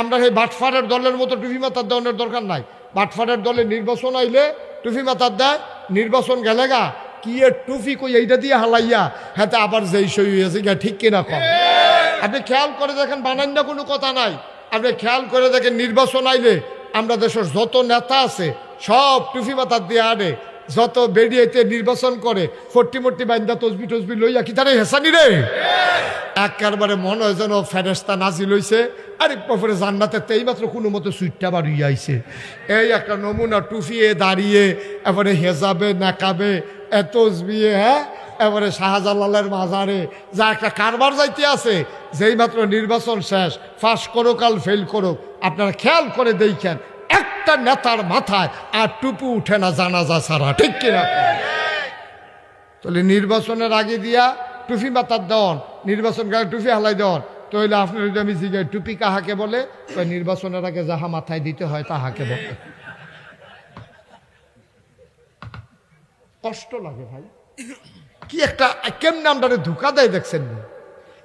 আমরা সেই বাটফারের দলের মতো টুপি মাথার দেওয়ানোর দরকার নাই। বাটফারের দলে নির্বাচন আইলে টুপি মাথার দেয়, নির্বাচন গেলে গা, কি এর টুপি কই এইটা দিয়ে হালাইয়া হ্যাঁ আবার যেই সই হয়েছে গা, ঠিক কিনা কম। আপনি খেয়াল করে দেখেন বানান না কোনো কথা নাই। আপনি খেয়াল করে দেখেন, নির্বাচন আইলে আমরা দেশের যত নেতা আছে, সব টুপি মাথার দিয়ে আনে যত বেরিয়েতে নির্বাচন করে, ফট্টি মট্টি বান্দা তসবি টসবি লইয়া কি তারে হেসানি রে? একবারে মনে হয় যেন ফেরেস্তা নাজি লইছে আরে পরে জান্নাতে তো এইমাত্র কোনো মতো সুইটটা বাড়িয়ে আইছে। এই একটা নমুনা টুফিয়ে দাঁড়িয়ে, এবারে হেজাবে, নাকাবে এতসবিয়ে হ্যাঁ? এবারে শাহজালালের মাজারে যা একটা কারবার যাইতে আছে যেই মাত্র নির্বাচন শেষ, ফাঁস করুক আর ফেল করুক, আপনারা খেয়াল করে দেখেন একটা নেতার মাথায় আর টুপু উঠে না জানাজা সারা ঠিক কিনা? তাহলে নির্বাচনের আগে দিয়া টুপি মাথার দেওয়ান, নির্বাচন কালে টুপি হালাই দেওয়ান, তাহলে আপনার যদি আমি জিজ্ঞাসা টুপি কাহাকে বলে? তো নির্বাচনের আগে যাহা মাথায় দিতে হয় তাহাকে বলে। কষ্ট লাগে ভাই। কি একটা, কেমন আমদারে ধোকা দেয় দেখছেন নি?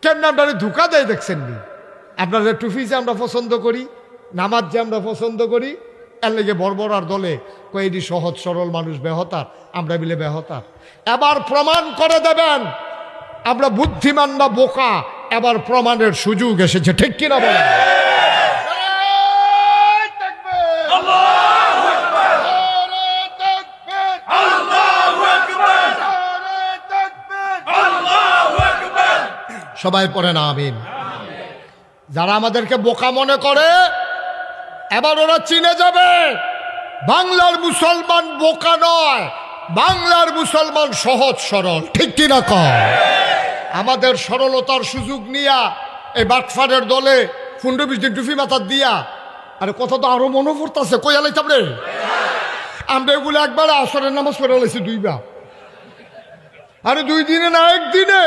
কেমন আমদারে ধোকা দেয় দেখছেন নি? আপনাদের টুপি যে আমরা পছন্দ করি, নামাজ যে আমরা পছন্দ করি এর লেগে বর্বর আর দলে কয়েদি সহজ, সরল মানুষ বেহতার আমরা মিলে বেহতার এবার প্রমাণ করে দেবেন, আমরা বুদ্ধিমান না বোকা, এবার প্রমাণের সুযোগ এসেছে, ঠিক কিনা বলেন? সবাই পড়ে না আমিন। যারা আমাদেরকে বোকা মনে করে এবার ওরা চিনে যাবে। বাংলার মুসলমান বোকা নয়, বাংলার মুসলমান সহজ সরল, ঠিক কিনা কয় আমাদের সরলতার সুযোগ নিয়া এই বাটফারের দলে ফুন্ডু দিন টুফি মাথার দিয়া, আরে কথা তো আরও মনে পড়তেছে, কই আলাইতাম রে আমরা এগুলো একবার আসরের নামাজ পড়ে আলাইছি দুইবার। আরে দুই দিনে না, একদিনে?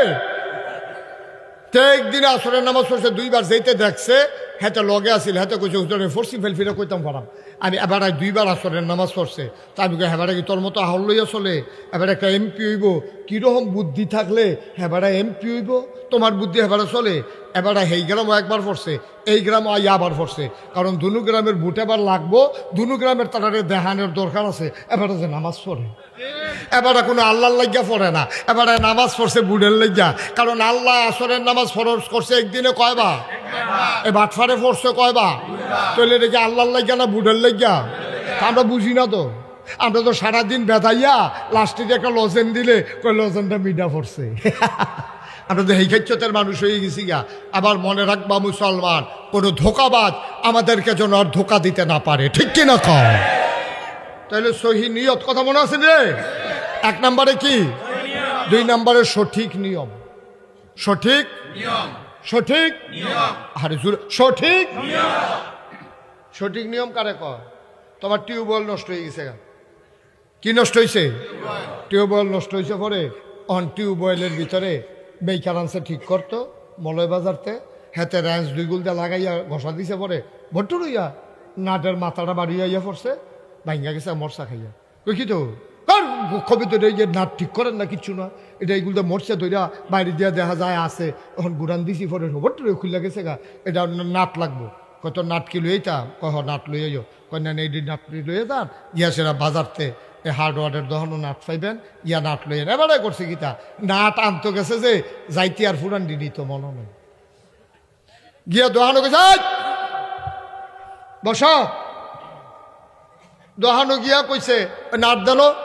তে একদিনে আসরের নামাজ পড়ছে, দুইবার যেতে দেখছে হেতে লগে আসিল হেতে কইছে, হুজুরে ফরসি ফেল ফিরে কইতাম পারাম আমি এবার দুইবার আসরের নামাজ পড়ছে। তা আমি কই, হেবারে কি তোর মতো আহল লইয়া চলে? এবার একটা এমপি হইব, কীরকম বুদ্ধি থাকলে হেবারা এমপি হইব? তোমার বুদ্ধি হেবারে চলে? এবার এই গ্রামও একবার পড়ছে, এই গ্রাম আই আবার পড়ছে। কারণ দুনু গ্রামের বুট এবার লাগবো, দুনু গ্রামের তারারে দেহানের দরকার আছে, এবারে যে নামাজ পড়ে। এবারে কোনো আল্লাহর লাগিয়া পড়ে না। এবারে নামাজ পড়ছে বুড়ের লাগিয়া কারণ আল্লাহ আসরের নামাজ ফরজ করছে একদিনে কয়বা এ বাটফারে পড়ছে কয়বা তৈলে রেখে আল্লাহর লাগিয়া না বুড়ের লাগিয়া আমরা বুঝি না তো। আমরা তো সারাদিন বেদাইয়া লাস্টে একটা লজেন দিলে কই লজেনটা মিডা পড়ছে। আমরা তো হেইখাচ্ছতের মানুষ হয়ে গেছি গা। আবার মনে রাখবা মুসলমান, কোনো ধোকাবাজ আমাদেরকে যেন আর ধোকা দিতে না পারে। ঠিক কিনা কয় তাহলে সহি নিয়ত কথা মনে আছে রে? এক নম্বরে কি? দুই নম্বরে সঠিক নিয়ম। সঠিক? সঠিক? আরে সঠিক? সঠিক নিয়ম কারে কয়? তোমার টিউবওয়েল নষ্ট হয়ে গেছে কি নষ্ট হয়েছে টিউবওয়েল নষ্ট হয়েছে পরে? অন টিউবওয়েলের ভিতরে বেকার আনছে ঠিক করতো মলয় বাজারতে। হেতে র্যাঞ্চ দুই গুলটা লাগাইয়া ঘষা দিছে পরে। ভট্টু রইয়া নাটের মাথাটা বাড়িয়া ইয়া পড়ছে ভাঙ্গা গেছে মরসা খাইয়া। কই কি তো কবি তো এই যে নাট ঠিক করেন না কিছু না? এটা এইগুলো মরছে ধইরা বাইরে দিয়া দেখা যায় আছে। এখন গুড়ান দিছি, পরে ভট্টু খুলে গেছে গা। এটা নাট লাগবো। কত নাট কি লইয়ে যা কহ, নাট লইয়ে যাও। না এই নাট লইয়ে যান। ইয়া সেরা বাজারতে এই হার্ডওয়ারের দহনও নাট পাইবেন, ইয়া নাট লইয়েন এবারে করছে গীতা নাট আনতে গেছে যে, যাইতে আর ফুরান দিনি তো মনে নেই। গিয়া দোহানো গেছে, "এই! বস। দোহানো গিয়া কইছে, নাট দিল।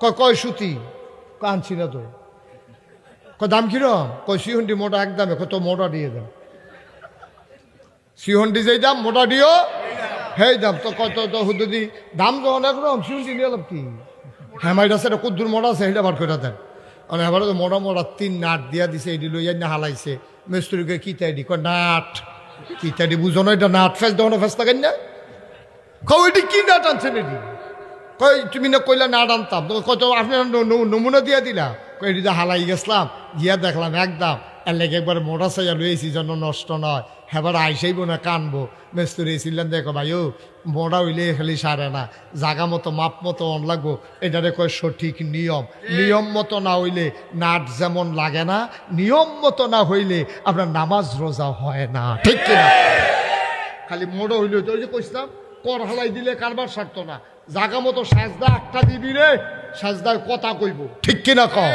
কয় কয় সুতি? কয়, আনছি না তো। কয়, দাম কিরম কয়, সিহন্ডি মোটা একদমে কত মোটা দিয়ে দেন। সিহন্ডি যেই দাম, মোটা দিও হেই দাম। তো কত তো হুদুদি, দাম তো অনেক রকম, সিহন্ডি নিয়ে এলাম কি? হ্যাঁ মাইটা সেটা কুদ্দুর মোটা আছে সেটা বার করে দেন। মানে এবারে তো মোটা মোটা তিন নাট দিয়া দিছে এটি লইয়া না হালাইছে। মিস্ত্রিকে কি তাই দি, কয়, নাট। কি তাই বুঝো না, এটা নাট ফেস দেওয়া ফেস থাকেন না কি নাট আনছেন এটি কই তুমি না কইলা নাট আনতাম। তো কত আপনি ন- ন- নমুনা দিয়া দিলা? কই এটি হালাই গেছিলাম গিয়া দেখলাম একদম এর লেগে একবার মোটা সাইয়া লইয়েছি যেন নষ্ট নয় হেবার আইসাইব না কানবো। মেস্তুরি ছিলেন দেখো ভাই ও মোটা হইলে খালি সারে না জাগা মতো মাপ মতো অন লাগবো। এটারে কয় সঠিক নিয়ম। নিয়ম মতো না হইলে নাট যেমন লাগে না নিয়ম মতো না হইলে আপনার নামাজ রোজা হয় না। ঠিক কিনা? খালি মোড়ো হইলে তো ওই যে কইছিলাম কর হালাই দিলে কারবার সারতো না। জাগা মতো সাজদা একটা দিবি রে সাজদার কথা কইব। ঠিক কিনা কও?